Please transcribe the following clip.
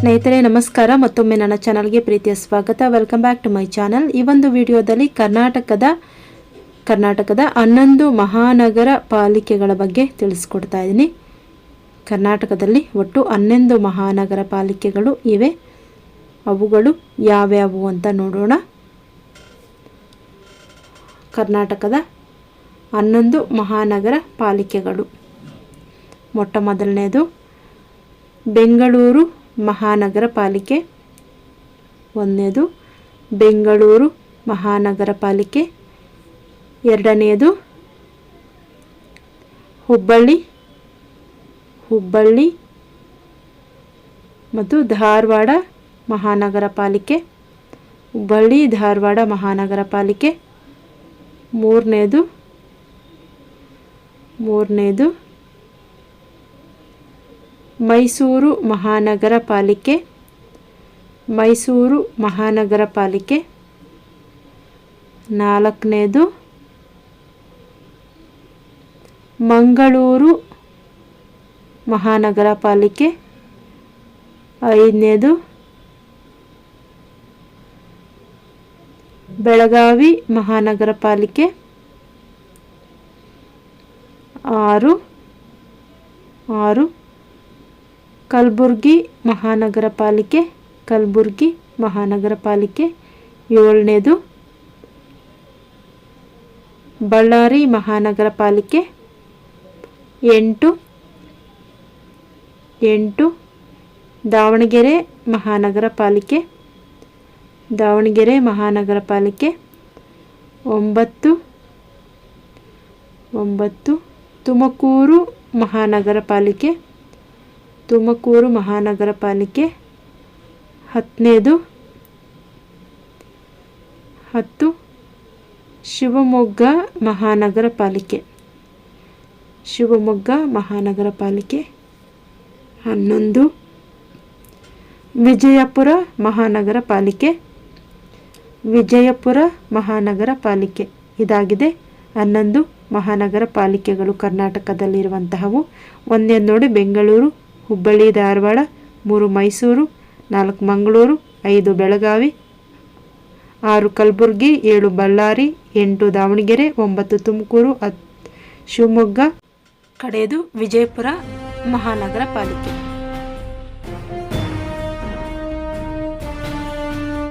ಸ್ನೇಹಿತರೆ, ನಮಸ್ಕಾರ. ಮತ್ತೊಮ್ಮೆ ನನ್ನ ಚಾನಲ್ಗೆ ಪ್ರೀತಿಯ ಸ್ವಾಗತ. Welcome back to my channel ಈ ಒಂದು ವಿಡಿಯೋದಲ್ಲಿ ಕರ್ನಾಟಕದ ಕರ್ನಾಟಕದ ಹನ್ನೊಂದು ಮಹಾನಗರ ಪಾಲಿಕೆಗಳ ಬಗ್ಗೆ ತಿಳಿಸ್ಕೊಡ್ತಾ ಇದ್ದೀನಿ. ಕರ್ನಾಟಕದಲ್ಲಿ ಒಟ್ಟು ಹನ್ನೊಂದು ಮಹಾನಗರ ಪಾಲಿಕೆಗಳು ಇವೆ. ಅವುಗಳು ಯಾವ್ಯಾವು ಅಂತ ನೋಡೋಣ. ಕರ್ನಾಟಕದ ಹನ್ನೊಂದು ಮಹಾನಗರ ಪಾಲಿಕೆಗಳು. ಮೊಟ್ಟ ಮೊದಲನೇದು ಬೆಂಗಳೂರು ಮಹಾನಗರ ಪಾಲಿಕೆ ಒಂದನೇದು, ಬೆಂಗಳೂರು ಮಹಾನಗರ ಪಾಲಿಕೆ ಎರಡನೆಯದು ಹುಬ್ಬಳ್ಳಿ ಹುಬ್ಬಳ್ಳಿ ಮತ್ತು ಧಾರವಾಡ ಮಹಾನಗರ ಪಾಲಿಕೆ ಹುಬ್ಬಳ್ಳಿ, ಧಾರವಾಡ ಮಹಾನಗರ ಪಾಲಿಕೆ ಮೂರನೇದು ಮೂರನೇದು ಮೈಸೂರು ಮಹಾನಗರ ಪಾಲಿಕೆ, ಮೈಸೂರು ಮಹಾನಗರ ಪಾಲಿಕೆ. ನಾಲ್ಕನೇದು, ಮಂಗಳೂರು ಮಹಾನಗರ ಪಾಲಿಕೆ. ಐದನೇದು, ಬೆಳಗಾವಿ ಮಹಾನಗರ ಪಾಲಿಕೆ. ಆರು ಆರು ಕಲಬುರ್ಗಿ ಮಹಾನಗರ ಪಾಲಿಕೆ, ಕಲಬುರ್ಗಿ ಮಹಾನಗರ ಪಾಲಿಕೆ. ಏಳನೇದು, ಬಳ್ಳಾರಿ ಮಹಾನಗರ ಪಾಲಿಕೆ. ಎಂಟು ಎಂಟು, ದಾವಣಗೆರೆ ಮಹಾನಗರ ಪಾಲಿಕೆ. ದಾವಣಗೆರೆ ಮಹಾನಗರ ಪಾಲಿಕೆ. ಒಂಬತ್ತು ಒಂಬತ್ತು ತುಮಕೂರು ಮಹಾನಗರ ಪಾಲಿಕೆ. ತುಮಕೂರು ಮಹಾನಗರ ಪಾಲಿಕೆ ಹತ್ತನೇದು ಹತ್ತು ಶಿವಮೊಗ್ಗ ಮಹಾನಗರ ಪಾಲಿಕೆ. ಶಿವಮೊಗ್ಗ ಮಹಾನಗರ ಪಾಲಿಕೆ ಹನ್ನೊಂದು ವಿಜಯಪುರ ಮಹಾನಗರ ಪಾಲಿಕೆ ವಿಜಯಪುರ ಮಹಾನಗರ ಪಾಲಿಕೆ. ಇದಾಗಿದೆ. ಹನ್ನೊಂದು ಮಹಾನಗರ ಪಾಲಿಕೆಗಳು ಕರ್ನಾಟಕದಲ್ಲಿರುವಂತಹವು. ಒಂದೇ ನೋಡಿ ಬೆಂಗಳೂರು ಹುಬ್ಬಳ್ಳಿ, ಧಾರವಾಡ, ಮೂರು ಮೈಸೂರು, ನಾಲ್ಕು ಮಂಗಳೂರು, ಐದು ಬೆಳಗಾವಿ, ಆರು ಕಲಬುರಗಿ, ಏಳು ಬಳ್ಳಾರಿ, ಎಂಟು ದಾವಣಗೆರೆ, ಒಂಬತ್ತು ತುಮಕೂರು ಹತ್ತು ಶಿವಮೊಗ್ಗ. ಕಡೆಯದು ವಿಜಯಪುರ ಮಹಾನಗರ ಪಾಲಿಕೆ.